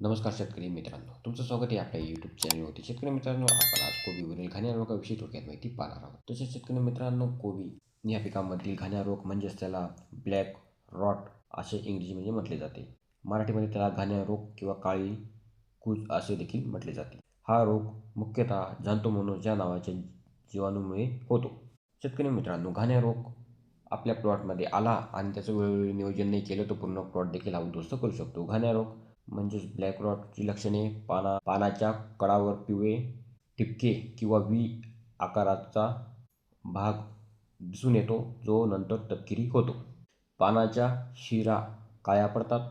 नमस्कार शेतकरी मित्रांनो तुमचं स्वागत आहे आपल्या यूट्यूब चॅनलवरती शेतकरी मित्रांनो आपण आज कोबीवरील घाण्या रोगाविषयी थोडक्यात माहिती पाहणार आहोत. तसेच शेतकरी मित्रांनो कोबी या पिकामधील घाण्या रोग म्हणजेच त्याला ब्लॅक रॉट असे इंग्रजीमध्ये म्हटले जाते. मराठीमध्ये त्याला घाण्या रोग किंवा काळी कूज असे देखील म्हटले जाते. हा रोग मुख्यतः जंतुमोनोस या नावाच्या जीवाणूमुळे होतो. शेतकरी मित्रांनो घाण्या रोग आपल्या प्लॉटमध्ये आला आणि त्याचं वेळोवेळी नियोजन नाही केलं तर पूर्ण प्लॉट देखील हा उद्ध्वस्त करू शकतो. घाण्या रोग म्हणजेच ब्लॅक रॉटची लक्षणे पाना पानाच्या कडावर पिवळे ठिपके किंवा व्ही आकाराचा भाग दिसून येतो जो नंतर तपकिरी होतो. पानाच्या शिरा काळ्या पडतात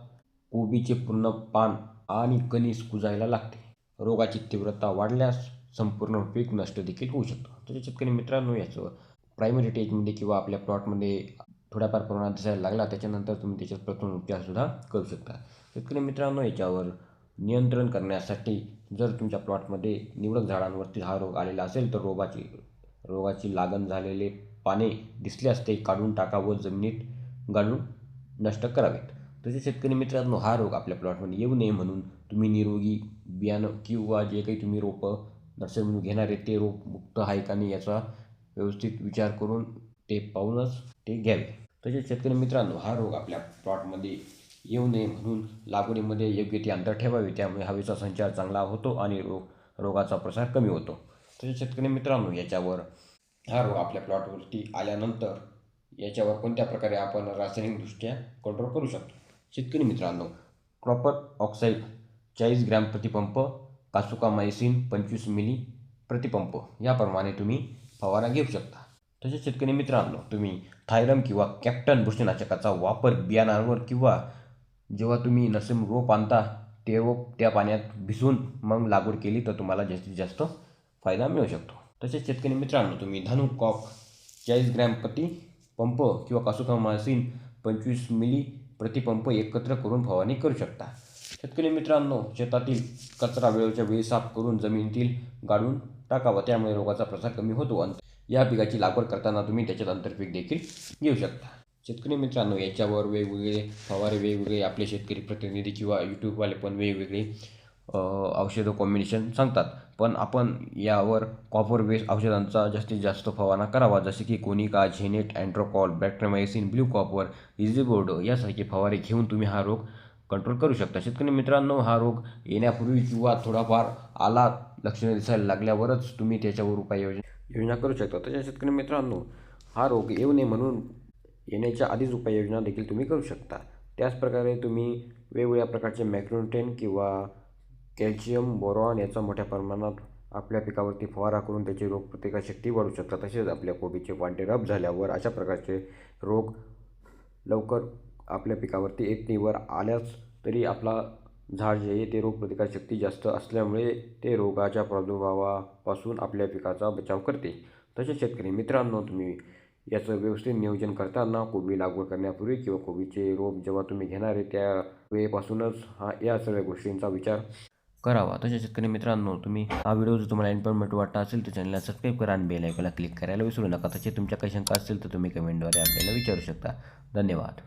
कोबीचे पूर्ण पान आणि कणीस कुजायला लागते. रोगाची तीव्रता वाढल्यास संपूर्ण पीक नष्ट देखील होऊ शकतं. तसे शेतकरी मित्रांनो याचं प्रायमरी स्टेजमध्ये किंवा आपल्या प्लॉटमध्ये थोड्याफार प्रमाणात दिसायला लागला त्याच्यानंतर तुम्ही त्याच्यात प्रथम उपचारसुद्धा करू शकता. शेतकरी मित्रांनो याच्यावर नियंत्रण करण्यासाठी जर तुमच्या प्लॉटमध्ये निवडक झाडांवरती हा रोग आलेला असेल तर रोगाची रोगाची लागण झालेले पाने दिसल्यास ते काढून टाका व जमिनीत गाडून नष्ट करावेत. तसेच शेतकरी मित्रांनो हा रोग आपल्या प्लॉटमध्ये येऊ नये म्हणून तुम्ही निरोगी बियाणं किंवा जे काही तुम्ही रोपं नर्सरीमधून घेणार आहे ते रोप मुक्त आहे का नाही याचा व्यवस्थित विचार करून ते पाहूनच ते घ्यावे. तसेच शेतकरी मित्रांनो हा रोग आपल्या प्लॉटमध्ये येऊ नये म्हणून लागवडीमध्ये योग्य ती अंतर ठेवावे. त्यामुळे हवेचा संचार चांगला होतो आणि रोग रोगाचा प्रसार कमी होतो. तसेच शेतकरी मित्रांनो याच्यावर हा रोग आपल्या प्लॉटवरती आल्यानंतर याच्यावर कोणत्या प्रकारे आपण रासायनिकदृष्ट्या कंट्रोल करू शकतो? शेतकरी मित्रांनो क्रॉपर ऑक्साईड चाळीस ग्रॅम प्रतिपंप कासुका मायसिन पंचवीस मिली प्रतिपंप याप्रमाणे तुम्ही फवारा घेऊ शकता. तसेच शेतकरी मित्रांनो तुम्ही थायरम किंवा कॅप्टन बुरशीनाशकाचा वापर बियाणांवर किंवा जेव्हा तुम्ही नसेम रोप आणता ते रोप त्या पाण्यात भिजवून मग लागवड केली तर तुम्हाला जास्तीत जास्त फायदा मिळू शकतो. तसेच शेतकरी मित्रांनो तुम्ही धनु कॉक चाळीस ग्रॅम प्रति पंप किंवा कासुका मासिन पंचवीस मिली प्रतिपंप एकत्र करून फवारणी करू शकता. शेतकरी मित्रांनो शेतातील कचरा वेळेच्या वेळी साफ करून जमिनीतील गाडून टाकावा त्यामुळे रोगाचा प्रसार कमी होतो. आणि या पिकाची लागवड करताना तुम्ही त्याच्यात आंतरपीक देखील घेऊ शकता. शेतकरी मित्रांनो याच्यावर वेगवेगळे फवारे वेगवेगळे आपले शेतकरी प्रतिनिधी किंवा यूट्यूबवाले पण वेगवेगळे औषधं कॉम्बिनेशन सांगतात. पण आपण यावर कॉपर बेस औषधांचा जास्तीत जास्त फवारा करावा. जसे की कोनिका झेनेट अँड्रोकॉल बॅक्ट्रोमायसिन ब्ल्यू कॉपर इझिबोर्ड यासारखे फवारे घेऊन तुम्ही हा रोग कंट्रोल करू शकता. शेतकरी मित्रांनो हा रोग येण्यापूर्वी किंवा थोडाफार आला लक्षणं दिसायला लागल्यावरच तुम्ही त्याच्यावर उपाययोजना योजना करू शकता. तसेच शेतकरी मित्रांनो हा रोग येऊ नये म्हणून येण्याच्या आधीच उपाययोजना देखील तुम्ही करू शकता. त्याचप्रकारे तुम्ही वेगवेगळ्या प्रकारचे मॅक्रोन्टेन किंवा कॅल्शियम बोरॉन याचा मोठ्या प्रमाणात आपल्या पिकावरती फवारा करून त्याची रोगप्रतिकारशक्ती वाढवू शकता. तसेच आपल्या कोबीचे वांटे रब झाल्यावर अशा प्रकारचे रोग लवकर आपल्या पिकावरती एकटीवर आल्यास आल्याच तरी आपला झाड जे आहे ते रोगप्रतिकारशक्ती जास्त असल्यामुळे ते रोगाच्या प्रादुर्भावापासून आपल्या पिकाचा बचाव करते. तसेच शेतकरी मित्रांनो तुम्ही याचं व्यवस्थित नियोजन करताना कोबी लागवड करण्यापूर्वी किंवा कोबीचे रोप जेव्हा तुम्ही घेणार आहे त्या वेळेपासूनच हा या सगळ्या गोष्टींचा विचार करावा. तसेच शेतकरी मित्रांनो तुम्ही हा व्हिडिओ जर तुम्हाला इन्फॉर्मेटिव्ह वाटत असेल तर चॅनलला सबस्क्राईब करा आणि बेल आयकॉनला क्लिक करायला विसरू नका. तसे तुमच्या काही शंका असतील तर तुम्ही कमेंटद्वारे आपल्याला विचारू शकता. धन्यवाद.